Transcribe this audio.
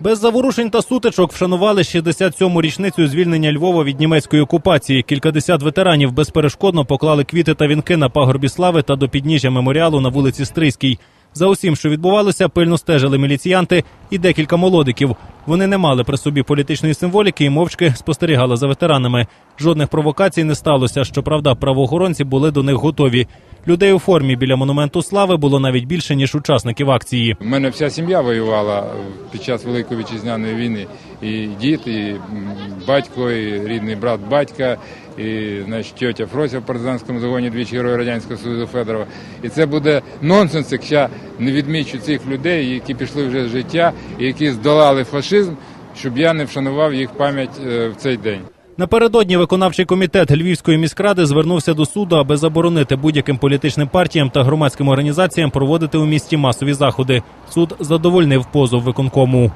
Без заворушень та сутичок вшанували 67-му річницю звільнення Львова від німецької окупації. Кількадесят ветеранів безперешкодно поклали квіти та вінки на пагорбі слави та до підніжжя меморіалу на вулиці Стрийській. За усім, що відбувалося, пильно стежили міліціянти і декілька молодиків. Вони не мали при собі політичної символіки і мовчки спостерігали за ветеранами. Жодних провокацій не сталося. Щоправда, правоохоронці були до них готові. Людей у формі біля монументу слави було навіть більше ніж учасників акції. У мене вся сім'я воювала під час Великої вітчизняної війни. І дід, і батько, і рідний брат батька, і значить, тьотя Фрося в партизанському загоні двічі герой Радянського Союзу Федорова. І це буде нонсенс, якщо не відмічу цих людей, які пішли вже з життя, і які здолали фашизм, щоб я не вшанував їх пам'ять е, в цей день. Напередодні виконавчий комітет Львівської міськради звернувся до суду, аби заборонити будь-яким політичним партіям та громадським організаціям проводити у місті масові заходи. Суд задовольнив позов виконкому.